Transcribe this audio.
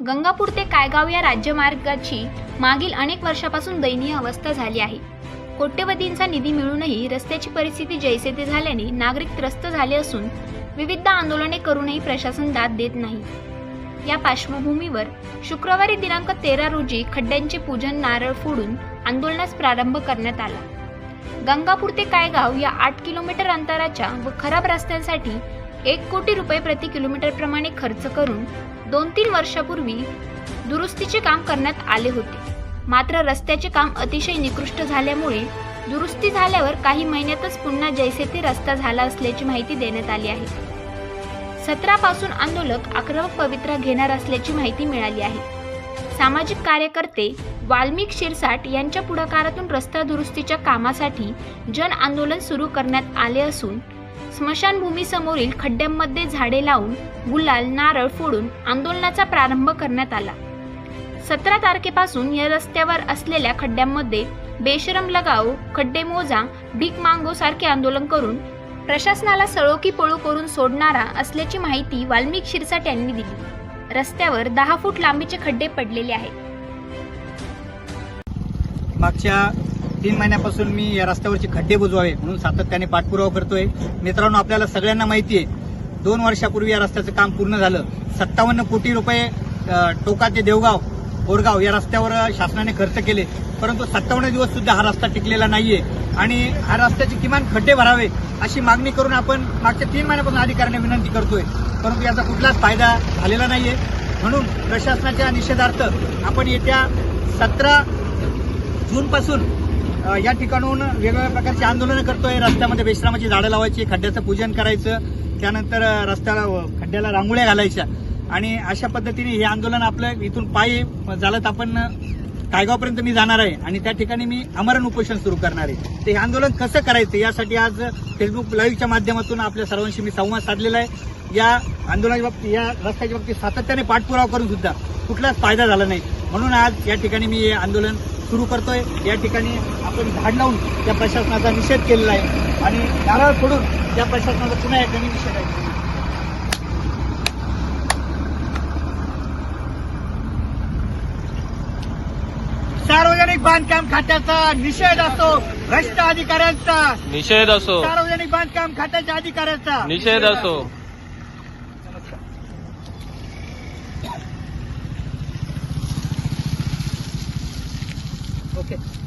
गंगापूर ते कायगाव या राज्यमार्गाची मागील अनेक वर्षापासून दयनीय अवस्था झाली आहे. कोट्यवधींचा निधी मिळूनही रस्त्याची परिस्थिती जैसे ते झाल्याने नागरिक त्रस्त झाले असून विविध आंदोलने करूनही प्रशासन दाद देत नाही. या पार्श्वभूमीवर शुक्रवारी दिनांक तेरा रोजी खड्ड्यांचे पूजन नारळ फोडून आंदोलनास प्रारंभ करण्यात आला. गंगापूर ते कायगाव या आठ किलोमीटर अंतराच्या व खराब रस्त्यांसाठी एक कोटी रुपये प्रति किलोमीटर प्रमाणे खर्च करून दोन तीन वर्षापूर्वी दुरुस्तीचे काम करण्यात आले होते. मात्र रस्त्याचे काम अतिशय निकृष्ट झाल्यामुळे दुरुस्ती झाल्यावर काही महिन्यातच पुन्हा जैसे ते रस्ता झाला असल्याची माहिती देण्यात आली आहे. सतरा पासून आंदोलक आक्रमक पवित्रा घेणार असल्याची माहिती मिळाली आहे. सामाजिक कार्यकर्ते वाल्मिक शिरसाट यांच्या पुढाकारातून रस्ता दुरुस्तीच्या कामासाठी जन आंदोलन सुरू करण्यात आले असून स्मशानभूमीसमोरील खड्ड्यांमध्ये झाडे लावून गुलाल नारळ फोडून आंदोलनाचा प्रारंभ करण्यात आला. सतरा तारखेपासून या रस्त्यावर असलेल्या खड्ड्यांमध्ये बेशरम लगाव खड्डे मोजा भीक मांगो सारखे आंदोलन करून प्रशासनाला सळोकी पळू करून सोडणारा असल्याची माहिती वाल्मिक शिरसाट यांनी दिली. रस्त्यावर दहा फूट लांबीचे खड्डे पडलेले आहेत. मागच्या तीन महिन्यापासून मी या रस्त्यावरचे खड्डे बुजवावे म्हणून सातत्याने पाठपुरावा करतोय. मित्रांनो आपल्याला सगळ्यांना माहिती आहे दोन वर्षापूर्वी या रस्त्याचं काम पूर्ण झालं. सत्तावन्न कोटी रुपये टोका ते देवगाव बोरगाव या रस्त्यावर शासनाने खर्च केले. परंतु सत्तावन्न दिवस सुद्धा हा रस्ता टिकलेला नाहीये. आणि हा रस्त्याचे किमान खड्डे भरावे अशी मागणी करून आपण मागच्या तीन महिन्यापासून अधिकाऱ्यांना विनंती करतोय. परंतु याचा कुठलाच फायदा झालेला नाहीये. म्हणून प्रशासनाच्या निषेधार्थ आपण येत्या सतरा जून पासून या ठिकाणून वेगवेगळ्या प्रकारची आंदोलनं करतोय. रस्त्यामध्ये विश्रामाची झाडं लावायची खड्ड्याचं पूजन करायचं त्यानंतर रस्त्याला खड्ड्याला रांगोळ्या घालायच्या. आणि अशा पद्धतीने हे आंदोलन आपलं इथून पायी चालत आपण कायगावपर्यंत मी जाणार आहे. आणि त्या ठिकाणी मी आमरण उपोषण सुरू करणार आहे. ते हे आंदोलन कसं करायचं यासाठी आज फेसबुक लाईव्हच्या माध्यमातून आपल्या सर्वांशी मी संवाद साधलेला आहे. या आंदोलनाच्या बाबतीत या रस्त्याच्या बाबतीत सातत्याने पाठपुरावा करून सुद्धा कुठलाच फायदा झाला नाही. म्हणून आज या ठिकाणी मी हे आंदोलन सुरू करतोय. या ठिकाणी आपण झाड लावून त्या प्रशासनाचा निषेध केलेला आहे. आणि नारळ फोडून त्या प्रशासनाचा पुन्हा या ठिकाणी निषेध आहे. सार्वजनिक बांधकाम खात्याचा निषेध असतो भ्रष्ट अधिकाऱ्यांचा. निषेध असो. सार्वजनिक बांधकाम खात्याच्या अधिकाऱ्यांचा. निषेध असो. Okay.